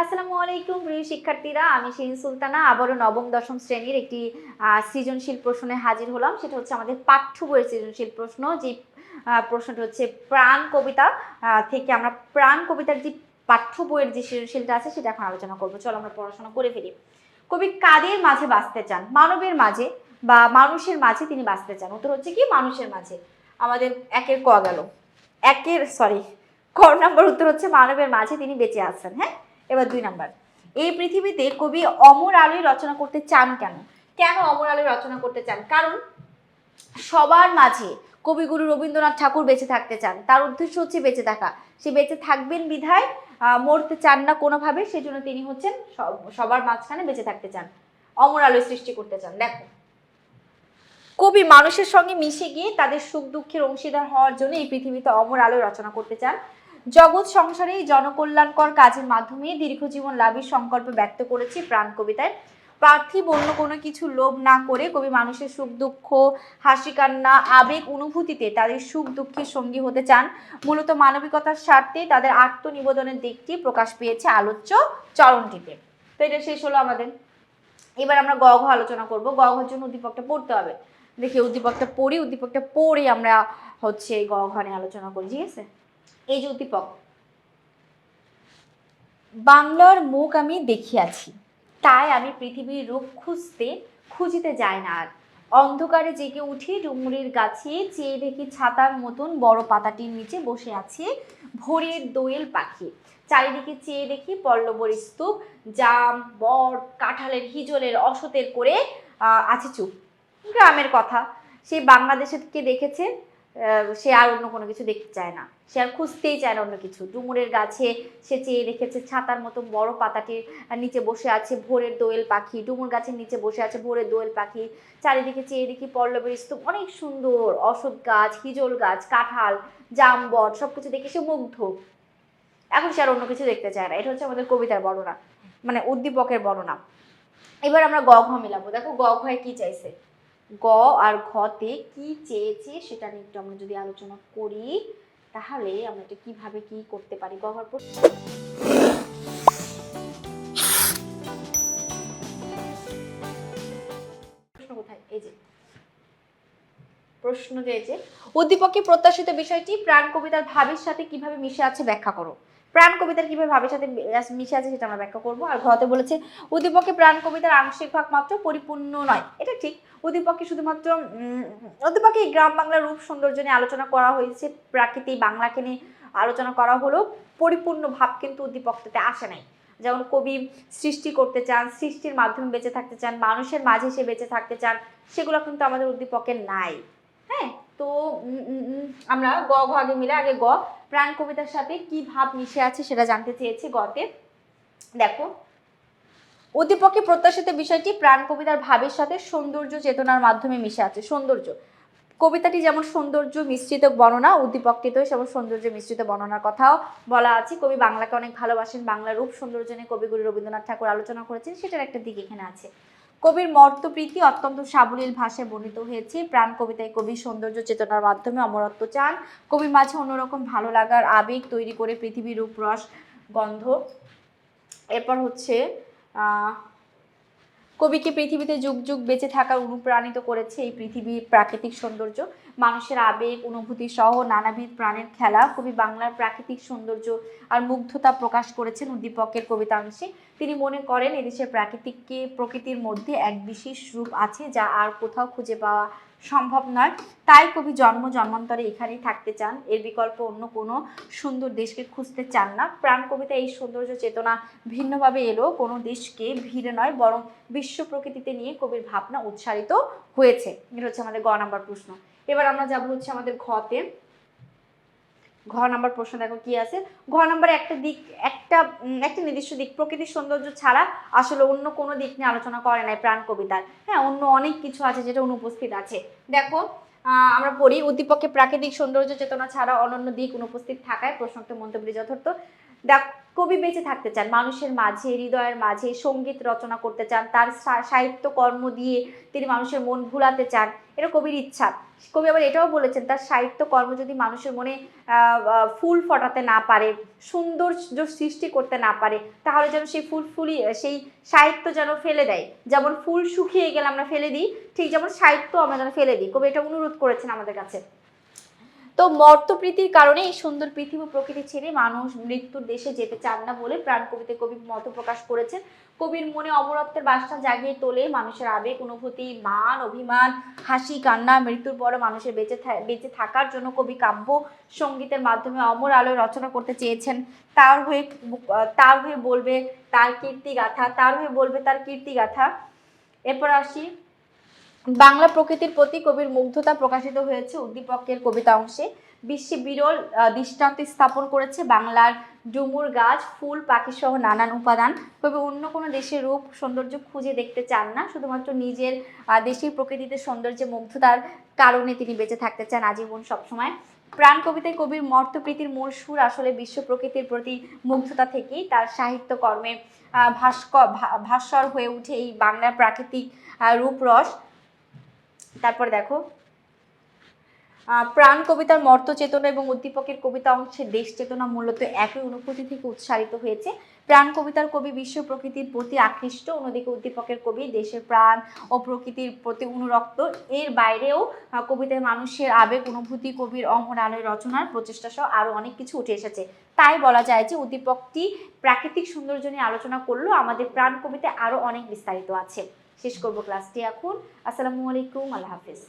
আসসালামু আলাইকুম, প্রিয় শিক্ষার্থীরা। আমি শিরিন সুলতানা, আবারও নবম, দশম শ্রেণির একটি সৃজনশীল প্রশ্নে হাজির হলাম। সেটা হচ্ছে আমাদের পাঠ্য বইয়ের সৃজনশীল প্রশ্ন। যে প্রশ্নটা হচ্ছে প্রাণ কবিতা থেকে আমরা প্রাণ কবিতার যে পাঠ্য বইয়ের যে সৃজনশীলটা আছে, সেটা এখন আলোচনা করব। চলো আমরা পড়াশোনা করে ফেলি। কবি কাদের মাঝে বাঁচতে চান? মানবের মাঝে বা মানুষের মাঝে তিনি বাঁচতে চান? উত্তর হচ্ছে কি? মানুষের মাঝে। আমাদের একের ক গেল। একের সরি ক নম্বর উত্তর হচ্ছে, মানবের মাঝে তিনি বেঁচে আছেন। হ্যাঁ? এবার দুই নাম্বার। এই পৃথিবীতে কবি অমর আলোয় রচনা করতে চান কেন? কেন অমর আলোয় রচনা করতে চান? কারণ সবার মাঝে কবিগুরু রবীন্দ্রনাথ ঠাকুর বেঁচে থাকতে চান। তার উদ্দেশ্য হচ্ছে বেঁচে থাকা। সে বেঁচে থাকবেন বিধায় মরতে চান না কোনোভাবে, সেজন্য তিনি হচ্ছেন সবার মাঝখানে বেঁচে থাকতে চান। অমর আলোয় সৃষ্টি করতে চান। দেখো, কবি মানুষের সঙ্গে মিশে গিয়ে তাদের সুখ দুঃখের অংশীদার হওয়ার জন্য এই পৃথিবীতে অমর আলোয় রচনা করতে চান। জগৎ সংসারে এই জনকল্যাণকর কাজের মাধ্যমে দীর্ঘজীবন লাভের সংকল্প ব্যক্ত করেছি প্রাণ কবিতায়। পার্থিব অন্য কোনো কিছু লোভ না করে কবি মানুষের সুখ, দুঃখ, হাসি, কান্না, আবেগ, অনুভূতিতে তাদের সুখ, দুঃখের সঙ্গী হতে চান। মূলত মানবিকতার স্বার্থে তাদের আত্মনিবেদনের দিকটি প্রকাশ পেয়েছে আলোচ্য চরণটিতে। তো এটা শেষ হলো আমাদের। এবার আমরা গ ঘ আলোচনা করব। গ ঘর জন্য উদ্দীপকটা পড়তে হবে। দেখি উদ্দীপকটা পড়ি, উদ্দীপকটা পড়ে আমরা হচ্ছে গ ঘ নিয়ে আলোচনা করি। ঠিক আছে? এই যে উদ্দীপক, বাংলার মুখ আমি দেখিয়াছি, তাই আমি পৃথিবীর রূপ খুঁজতে খুঁজিতে যাই না আর। অন্ধকারে জেগে উঠি ডুমুরের গাছে, চেয়ে দেখি ছাতার মতন বড় পাতাটির নিচে বসে আছে ভোরের দোয়েল পাখি। চারিদিকে চেয়ে দেখি পল্লবর স্তূপ, জাম বট কাঁঠালের হিজলের অসতের করে আছে চুপ। গ্রামের কথা, সে বাংলাদেশকে দেখেছে? সে আর অন্য কোনো কিছু দেখতে চায় না। সে আর খুঁজতেই চায় না অন্য কিছু। ডুমুরের গাছে সে চেয়ে রেখেছে ছাতার মতো বড় পাতাটির নিচে বসে আছে ভোরের দোয়েল পাখি। ডুমুর গাছের নিচে বসে আছে ভোরের দোয়েল পাখি। চারিদিকে চেয়ে দেখি পল্লবের স্তূপ অনেক সুন্দর। অশোক গাছ, হিজল গাছ, কাঁঠাল, জামবট সব কিছু দেখে সে মুগ্ধ। এখন সে আর অন্য কিছু দেখতে চায় না। এটা হচ্ছে আমাদের কবিতার বর্ণনা মানে উদ্দীপকের বর্ণনা। এবার আমরা গ ঘ মিলাবো। দেখো গ ঘয়ে কি চাইছে? গ আর ঘতে কি চেয়েছে সেটা নিয়ে একটু আমরা যদি আলোচনা করি, তাহলে আমরা এটা কীভাবে কি করতে পারি? গ প্রশ্ন যে। উদ্দীপকে প্রত্যাশিত বিষয়টি প্রাণ কবিতার ভাবের সাথে কীভাবে মিশে আছে ব্যাখ্যা করো। প্রাণ কবিতার কীভাবে ভাবের সাথে মিশে আছে সেটা আমরা ব্যাখ্যা করব। আর ঘতে বলেছে, উদ্দীপকে প্রাণ কবিতার আংশিক ভাগ মাত্র পরিপূর্ণ নয়। এটা ঠিক। উদ্দীপকে শুধুমাত্র উদ্দীপকে গ্রাম বাংলার রূপ সৌন্দর্য নিয়ে আলোচনা করা হয়েছে, প্রাকৃতিক বাংলাকে নিয়ে আলোচনা করা হলো পরিপূর্ণ ভাব কিন্তু উদ্দীপকটাতে আসে নাই। যেমন কবি সৃষ্টি করতে চান, সৃষ্টির মাধ্যমে বেঁচে থাকতে চান, মানুষের মাঝে সে বেঁচে থাকতে চান, সেগুলো কিন্তু আমাদের উদ্দীপকে নাই। তো আমরা গ, ঘ আগে মিলে আগে গ, প্রাণ কবিতার সাথে কি ভাব মিশে আছে সেটা জানতে চেয়েছি গতে। দেখো উদ্দীপকে প্রত্যাশিত বিষয়টি প্রাণ কবিতার ভাবের সাথে সৌন্দর্য চেতনার মাধ্যমে মিশে আছে। সৌন্দর্য। কবিতাটি যেমন সৌন্দর্য মিশ্রিত বর্ণনা উদ্দীপকটিতেও যেমন সৌন্দর্য মিশ্রিত বর্ণনার কথাও বলা আছে। কবি বাংলাকে অনেক ভালোবাসেন। বাংলার রূপ সৌন্দর্য নিয়ে কবিগুরু রবীন্দ্রনাথ ঠাকুর আলোচনা করেছেন। সেটার একটা দিক এখানে আছে। কবির মর্তপ্রীতি অত্যন্ত সাবলীল ভাষায় বর্ণিত হয়েছে। প্রাণ কবিতায় কবি সৌন্দর্য চেতনার মাধ্যমে অমরত্ব চান। কবির মাঝে অন্যরকম ভালো লাগার আবেগ তৈরি করে পৃথিবীর রূপ রস গন্ধ। এরপর হচ্ছে কবিকে পৃথিবীতে যুগ যুগ বেঁচে থাকার অনুপ্রাণিত করেছে এই পৃথিবীর প্রাকৃতিক সৌন্দর্য। মানুষের আবেগ, অনুভূতি সহ নানাবিধ প্রাণের খেলা কবি বাংলার প্রাকৃতিক সৌন্দর্য আর মুগ্ধতা প্রকাশ করেছেন উদ্দীপকের কবিতাংশে। তিনি মনে করেন, এদেশের প্রাকৃতিককে প্রকৃতির মধ্যে এক বিশেষ রূপ আছে যা আর কোথাও খুঁজে পাওয়া সম্ভব নয়। তাই কবি জন্ম জন্মান্তরে এখানেই থাকতে চান। এর বিকল্প অন্য কোনো সুন্দর দেশকে খুঁজতে চান না। প্রাণ কবিতা এই সৌন্দর্য চেতনা ভিন্নভাবে এলো। কোনো দেশকে ভিড়ে নয়, বরং বিশ্ব প্রকৃতিতে নিয়ে কবির ভাবনা উৎসারিত হয়েছে। এটা হচ্ছে আমাদের গ নাম্বার প্রশ্ন। এবার আমরা যাব হচ্ছে আমাদের ঘতে ঘ নাম্বার প্রশ্ন দেখো কি আছে? ঘ নাম্বার একটা দিক, একটা একটা নির্দিষ্ট দিক, প্রকৃতির সৌন্দর্য ছাড়া আসলে অন্য কোনো দিক নিয়ে আলোচনা করে নাই প্রাণ কবিতার। হ্যাঁ অন্য অনেক কিছু আছে যেটা অনুপস্থিত আছে। দেখো আমরা পড়ি, উদ্দীপকে প্রাকৃতিক সৌন্দর্য চেতনা ছাড়া অনন্য দিক অনুপস্থিত থাকায় প্রশ্নটা মন্তব্য যথার্থ দেখ কবি বেঁচে থাকতে চান, মানুষের মাঝে, হৃদয়ের মাঝে সংগীত রচনা করতে চান, তার সাহিত্য কর্ম দিয়ে তিনি মানুষের মন ভুলাতে চান, এটা কবির ইচ্ছা। কবি আবার এটাও বলেছেন, তার সাহিত্য কর্ম যদি মানুষের মনে ফুল ফোটাতে না পারে, সৌন্দর্য সৃষ্টি করতে না পারে, তাহলে যেন সেই ফুল ফুলি, সেই সাহিত্য যেন ফেলে দেয়। যেমন ফুল শুকিয়ে গেলে আমরা ফেলে দিই, ঠিক যেমন সাহিত্য আমরা যেন ফেলে দিই। কবি এটা অনুরোধ করেছেন আমাদের কাছে। তো মর্তপ্রীতির কারণে এই সুন্দর পৃথিবী প্রকৃতি ছেড়ে মানুষ মৃত্যুর দেশে যেতে চান না বলে প্রাণ কবিতে কবি মত প্রকাশ করেছেন। কবির মনে অমরত্বের বাসনা জাগিয়ে তোলে মানুষের আবেগ, অনুভূতি, মান, অভিমান, হাসি, কান্না, মৃত্যুর পরে মানুষের বেঁচে বেঁচে থাকার জন্য কবি কাব্য, সঙ্গীতের মাধ্যমে অমর আলোয় রচনা করতে চেয়েছেন। তার হয়ে তার হয়ে বলবে তার কীর্তিগাথা, তার হয়ে বলবে তার কীর্তিগাথা। এরপর আসি বাংলা প্রকৃতির প্রতি কবির মুগ্ধতা প্রকাশিত হয়েছে উদ্দীপকের কবিতা অংশে। বিশ্বে বিরল দৃষ্টান্ত স্থাপন করেছে বাংলার ডুমুর গাছ, ফুল পাখি সহ নানান উপাদান। কবি অন্য কোনো দেশের রূপ, সৌন্দর্য খুঁজে দেখতে চান না। শুধুমাত্র নিজের দেশের প্রকৃতিতে সৌন্দর্যে মুগ্ধতার কারণে তিনি বেঁচে থাকতে চান আজীবন সবসময়। প্রাণ কবিতায় কবির মর্তপ্রীতির মূল সুর আসলে বিশ্ব প্রকৃতির প্রতি মুগ্ধতা থেকেই তার সাহিত্য কর্মে ভাস্কর ভা- ভাস্বর হয়ে উঠে এই বাংলার প্রাকৃতিক রূপরস। তারপর দেখো প্রাণ কবিতার মর্ত চেতনা এবং উদ্দীপকের কবিতা অংশে দেশ চেতনা মূলত একই অনুভূতি থেকে উৎসারিত হয়েছে। প্রাণ কবিতার কবি বিশ্ব প্রকৃতির প্রতি আকৃষ্ট, অন্যদিকে উদ্দীপকের কবি দেশের প্রাণ ও প্রকৃতির প্রতি অনুরক্ত। এর বাইরেও কবিতায় মানুষের আবেগ, অনুভূতি, কবির অমর আলোয় রচনার প্রচেষ্টা সহ আরও অনেক কিছু উঠে এসেছে। তাই বলা যায় যে উদ্দীপকটি প্রাকৃতিক সৌন্দর্য নিয়ে আলোচনা করলেও আমাদের প্রাণ কবিতায় আরও অনেক বিস্তারিত আছে। শেষ করব ক্লাসটি এখন। আসসালামু আলাইকুম আল্লাহ হাফিজ।